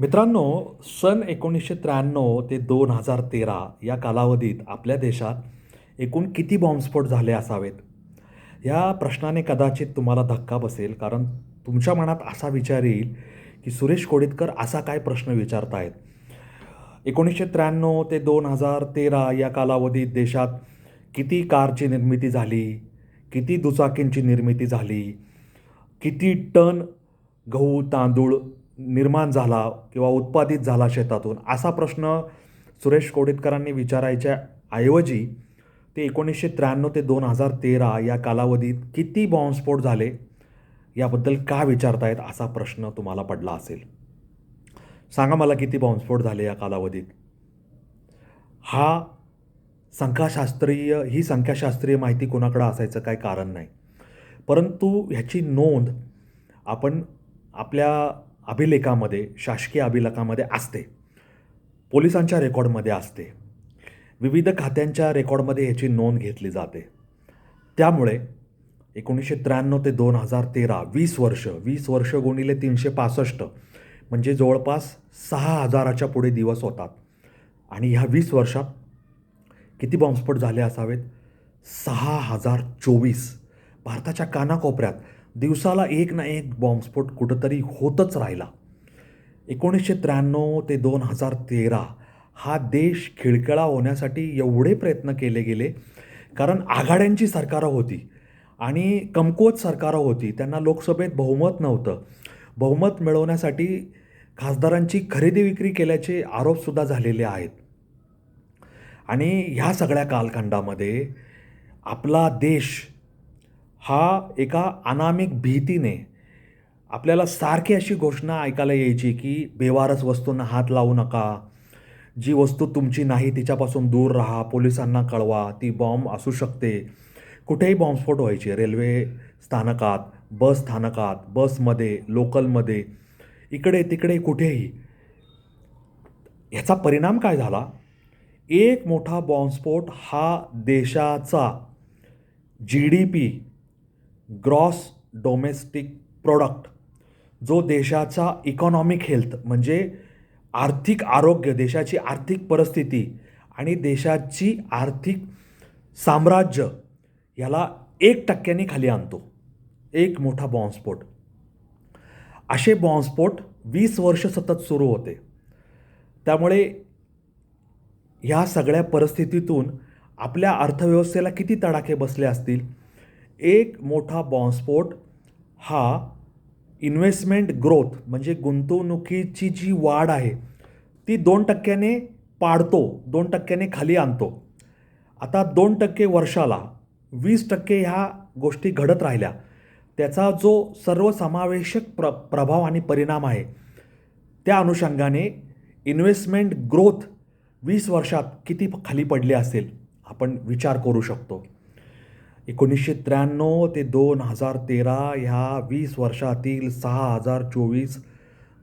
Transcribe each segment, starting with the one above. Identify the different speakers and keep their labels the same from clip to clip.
Speaker 1: मित्रांनो सन एकोणीसशे त्र्याण्णव ते दोन हजार तेरा या कालावधीत आपल्या देशात एकूण किती बॉम्बस्फोट झाले असावेत? या प्रश्नाने कदाचित तुम्हाला धक्का बसेल कारण तुमच्या मनात असा विचार येईल की सुरेश कोडितकर असा काय प्रश्न विचारतायत? एकोणीसशे त्र्याण्णव ते दोन हजार तेरा या कालावधीत देशात किती कारची निर्मिती झाली? किती दुचाकींची निर्मिती झाली? किती टन गहू तांदूळ निर्माण झाला किंवा उत्पादित झाला शेतातून? असा प्रश्न सुरेश कोडितकरांनी विचारायच्या ऐवजी ते एकोणीसशे त्र्याण्णव ते दोन हजार तेरा या कालावधीत किती बॉम्बस्फोट झाले? याबद्दल का विचारतायत? असा प्रश्न तुम्हाला पडला असेल. सांगा मला किती बॉम्बस्फोट झाले या कालावधीत? हा संख्याशास्त्रीय ही संख्याशास्त्रीय माहिती कोणाकडं असायचं काय कारण नाही. परंतु ह्याची नोंद आपण आपल्या अभिलेखामध्ये शासकीय अभिलेखामध्ये असते. पोलिसांच्या रेकॉर्डमध्ये असते. विविध खात्यांच्या रेकॉर्डमध्ये ह्याची नोंद घेतली जाते. त्यामुळे एकोणीसशे त्र्याण्णव ते दोन हजार तेरा वीस वर्ष वीस वर्ष गुणिले तीनशे पासष्ट म्हणजे जवळपास सहा हजाराच्या पुढे दिवस होतात. आणि ह्या वीस वर्षात किती बॉम्बस्फोट झाले असावेत? सहा हजार चोवीस. भारताच्या कानाकोपऱ्यात दिवसाला एक ना एक बॉम्बस्फोट कुठंतरी होतच राहिला. एकोणीसशे त्र्याण्णव ते दोन हजार तेरा हा देश खिळखिळा होण्यासाठी एवढे प्रयत्न केले गेले. कारण आघाड्यांची सरकारं होती आणि कमकुवत सरकारं होती. त्यांना लोकसभेत बहुमत नव्हतं. बहुमत मिळवण्यासाठी खासदारांची खरेदी विक्री केल्याचे आरोपसुद्धा झालेले आहेत. आणि ह्या सगळ्या कालखंडामध्ये आपला देश हा एका अनामिक भीतीने आपल्याला सारखी अशी घोषणा ऐकायला यायची की बेवारस वस्तूंना हात लावू नका. जी वस्तू तुमची नाही तिच्यापासून दूर राहा पोलिसांना कळवा ती बॉम्ब असू शकते. कुठेही बॉम्बस्फोट व्हायचे. रेल्वे स्थानकात बस स्थानकात बसमध्ये लोकलमध्ये इकडे तिकडे कुठेही. ह्याचा परिणाम काय झाला? एक मोठा बॉम्बस्फोट हा देशाचा G D P gross domestic product जो देशाचा इकॉनॉमिक हेल्थ म्हणजे आर्थिक आरोग्य देशाची आर्थिक परिस्थिती आणि देशाची आर्थिक साम्राज्य याला एक टक्क्याने खाली आणतो. एक मोठा बॉम्बस्फोट. असे बॉम्बस्फोट वीस वर्ष सतत सुरू होते. त्यामुळे ह्या सगळ्या परिस्थितीतून आपल्या अर्थव्यवस्थेला किती तडाखे बसले असतील? एक मोठा बॉम्बस्फोट हा इन्व्हेस्टमेंट ग्रोथ म्हणजे गुंतवणुकीची जी वाढ आहे ती दोन टक्क्याने पाडतो दोन टक्क्याने खाली आणतो. आता दोन टक्के वर्षाला वीस टक्के ह्या गोष्टी घडत राहिल्या. त्याचा जो सर्वसमावेशक प्र प्रभाव आणि परिणाम आहे त्या अनुषंगाने इन्व्हेस्टमेंट ग्रोथ वीस वर्षात किती खाली पडली असेल आपण विचार करू शकतो. एकोणीसशे त्र्याण्णव ते दोन हजार तेरा ह्या वीस वर्षातील सहा हजार चोवीस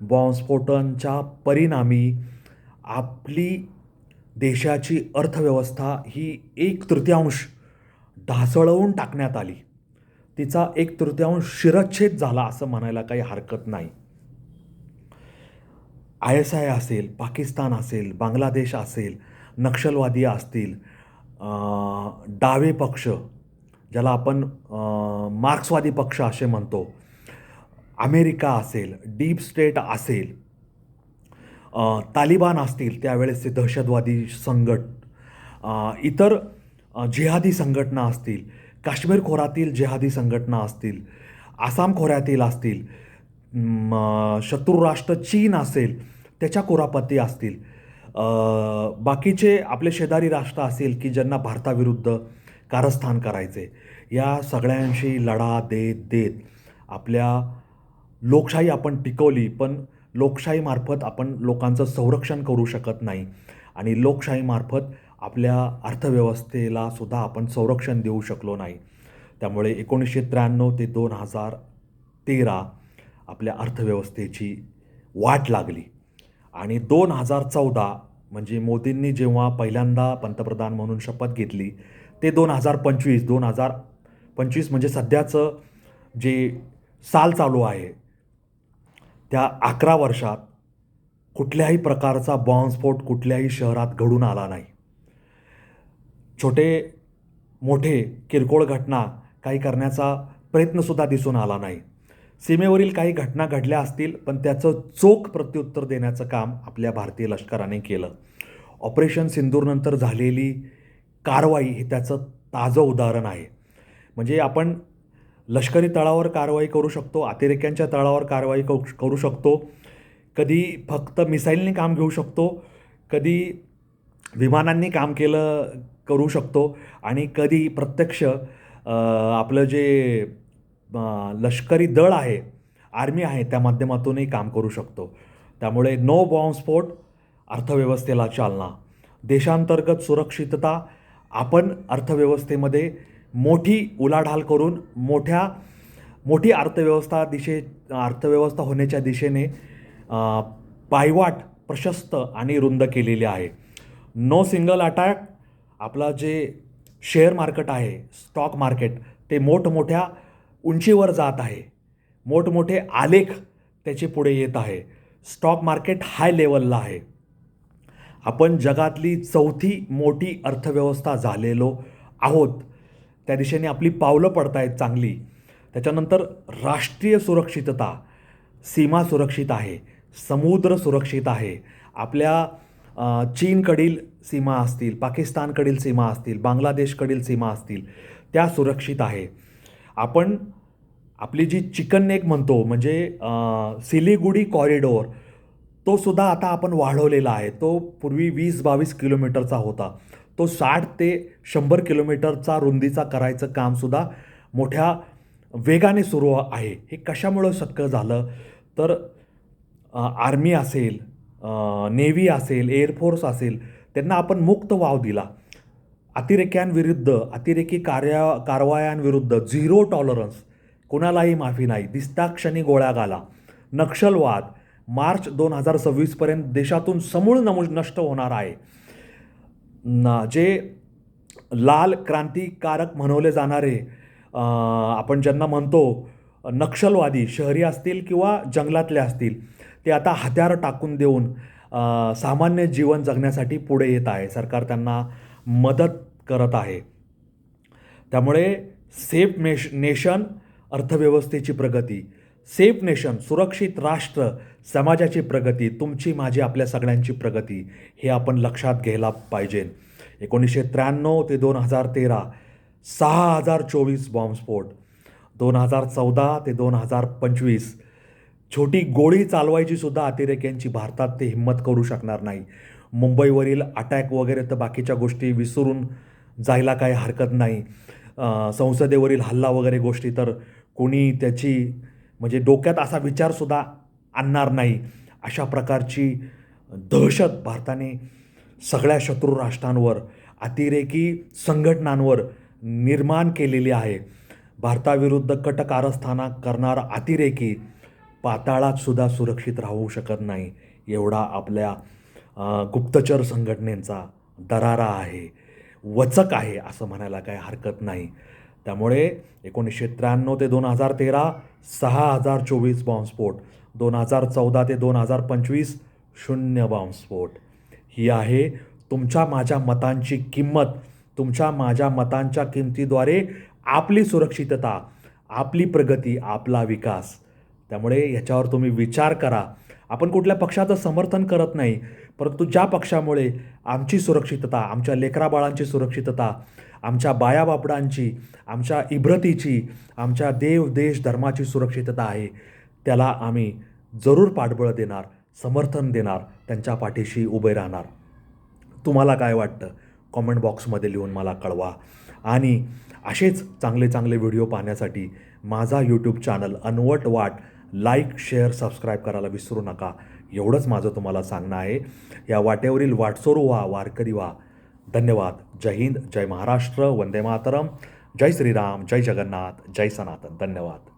Speaker 1: बॉम्बस्फोटांच्या परिणामी आपली देशाची अर्थव्यवस्था ही एक तृतीयांश ढासळवून टाकण्यात आली. तिचा एक तृतीयांश शिरच्छेद झाला असं म्हणायला काही हरकत नाही. आय एस आय असेल पाकिस्तान असेल बांगलादेश असेल नक्षलवादी असतील डावे पक्ष ज्याला आपण मार्क्सवादी पक्ष असे म्हणतो. अमेरिका असेल डीप स्टेट असेल तालिबान असतील त्यावेळेसचे दहशतवादी संघट इतर जिहादी संघटना असतील काश्मीर खोऱ्यातील जिहादी संघटना असतील आसाम खोऱ्यातील असतील शत्रुराष्ट्र चीन असेल त्याच्या कुरापती असतील. बाकीचे आपले शेजारी राष्ट्र असतील की ज्यांना भारताविरुद्ध कारस्थान करायचे. या सगळ्यांशी लढा देत देत आपल्या लोकशाही आपण टिकवली पण लोकशाहीमार्फत आपण लोकांचं संरक्षण करू शकत नाही. आणि लोकशाहीमार्फत आपल्या अर्थव्यवस्थेला सुद्धा आपण संरक्षण देऊ शकलो नाही. त्यामुळे एकोणीसशे त्र्याण्णव ते दोन हजार तेरा आपल्या अर्थव्यवस्थेची वाट लागली. आणि दोन हजार चौदा म्हणजे मोदींनी जेव्हा पहिल्यांदा पंतप्रधान म्हणून शपथ घेतली ते दोन हजार पंचवीस दोन हजार पंचवीस म्हणजे सध्याचं जे साल चालू आहे त्या अकरा वर्षात कुठल्याही प्रकारचा बॉम्बस्फोट कुठल्याही शहरात घडून आला नाही. छोटे मोठे किरकोळ घटना काही करण्याचा प्रयत्नसुद्धा दिसून आला नाही. सीमेवरील काही घटना घडल्या असतील पण त्याचं चोख प्रत्युत्तर देण्याचं काम आपल्या भारतीय लष्कराने केलं. ऑपरेशन सिंदूरनंतर झालेली कारवाई हे त्याचं ताजं उदाहरण आहे. म्हणजे आपण लष्करी तळावर कारवाई करू शकतो अतिरेक्यांच्या तळावर कारवाई करू करू शकतो कधी फक्त मिसाईलने काम घेऊ शकतो कधी विमानांनी काम केलं करू शकतो आणि कधी प्रत्यक्ष आपलं जे लष्करी दळ आहे आर्मी आहे त्या माध्यमातूनही काम करू शकतो. त्यामुळे नो बॉम्बस्फोट अर्थव्यवस्थेला चालना. देशांतर्गत सुरक्षितता आपण अर्थव्यवस्थेमध्ये मोठी उलाढाल करून मोठ्या मोठी अर्थव्यवस्था दिशे अर्थव्यवस्था होण्याच्या दिशेने पायवाट प्रशस्त आणि रुंद केलेली आहे. नो सिंगल अटॅक आपला जे शेअर मार्केट आहे स्टॉक मार्केट ते मोठमोठ्या उंचीवर जात आहे. मोठमोठे आलेख त्याचे पुढे येत आहे. स्टॉक मार्केट हाय लेवलला आहे. आपण जगातली चौथी मोठी अर्थव्यवस्था झालेलो आहोत. त्या दिशेने आपली पावलं पडत आहेत चांगली. त्याच्यानंतर राष्ट्रीय सुरक्षितता सीमा सुरक्षित आहे समुद्र सुरक्षित आहे. आपल्या चीनकडील सीमा असतील पाकिस्तानकडील सीमा असतील बांगलादेशकडील सीमा असतील त्या सुरक्षित आहे. आपण आपली जी चिकन नेक म्हणतो म्हणजे सिलीगुडी सिलिगुडी कॉरिडोर तो सुद्धा आता आपण वाढवलेला आहे. तो पूर्वी वीस बावीस किलोमीटरचा होता. तो साठ ते शंभर किलोमीटरचा रुंदीचा करायचं कामसुद्धा मोठ्या वेगाने सुरू आहे. हे कशामुळं शक्य झालं? तर आर्मी असेल नेव्ही असेल एअरफोर्स असेल त्यांना आपण मुक्त वाव दिला. अतिरेक्यांविरुद्ध अतिरेकी कार्या कारवायांविरुद्ध झिरो टॉलरन्स कोणालाही माफी नाही. दिसता क्षणी गोळ्या घाला. नक्षलवाद मार्च दोन हजार सव्वीसपर्यंत देशातून समूळ नमू नष्ट होणार आहे. न जे लाल क्रांतिकारक म्हणवले जाणारे आपण ज्यांना म्हणतो नक्षलवादी शहरी असतील किंवा जंगलातले असतील ते आता हत्यार टाकून देऊन सामान्य जीवन जगण्यासाठी पुढे येत आहे. सरकार त्यांना मदत करत आहे. त्यामुळे सेफ नेश नेशन अर्थव्यवस्थेची प्रगती सेफ नेशन सुरक्षित राष्ट्र समाजाची प्रगती तुमची माझी आपल्या सगळ्यांची प्रगती हे आपण लक्षात घ्यायला पाहिजे. एकोणीसशे त्र्याण्णव ते दोन हजार तेरा सहा हजार चोवीस बॉम्बस्फोट दोन हजार चौदा ते दोन हजार पंचवीस छोटी गोळी चालवायची सुद्धा अतिरेक्यांची भारतात ते हिंमत करू शकणार नाही. मुंबईवरील अटॅक वगैरे तर बाकीच्या गोष्टी विसरून जायला काही हरकत नाही. संसदेवरील हल्ला वगैरे गोष्टी तर कोणी त्याची म्हणजे डोक्यात असा विचारसुद्धा आणणार नाही. अशा प्रकारची दहशत भारताने सगळ्या शत्रू राष्ट्रांवर अतिरेकी संघटनांवर निर्माण केलेली आहे. भारताविरुद्ध कट कारस्थाना करणारा अतिरेकी पाताळातसुद्धा सुरक्षित राहू शकत नाही एवढा आपल्या गुप्तचर संघटनेचा दरारा आहे वचक आहे असं म्हणायला काही हरकत नाही. त्यामुळे एकोणीसशे त्र्याण्णव ते दोन हजार तेरा सहा हजार चोवीस बॉम्बस्फोट दोन हजार चौदा ते दोन हजार पंचवीस शून्य बॉम्बस्फोट ही आहे तुमच्या माझ्या मतांची किंमत. तुमच्या माझ्या मतांच्या किमतीद्वारे आपली सुरक्षितता आपली प्रगती आपला विकास. त्यामुळे याच्यावर तुम्ही विचार करा. आपण कुठल्या पक्षाचं समर्थन करत नाही परंतु ज्या पक्षामुळे आमची सुरक्षितता आमच्या लेकराबाळांची सुरक्षितता आमच्या बायाबापडांची आमच्या इब्रतीची आमच्या देव देश धर्माची सुरक्षितता आहे त्याला आम्ही जरूर पाठबळ देणार समर्थन देणार त्यांच्या पाठीशी उभे राहणार. तुम्हाला काय वाटतं? कॉमेंट बॉक्समध्ये लिहून मला कळवा. आणि असेच चांगले चांगले व्हिडिओ पाहण्यासाठी माझा यूट्यूब चॅनल अनवट वाट लाईक शेअर सबस्क्राईब करायला विसरू नका. एवढंच माझं तुम्हाला सांगणं आहे. या वाटेवरील वाटसोरू व्हा वारकरी व्हा. धन्यवाद. जय हिंद जय महाराष्ट्र वंदे मातरम. जय श्रीराम जय जगन्नाथ जय सनातन. धन्यवाद.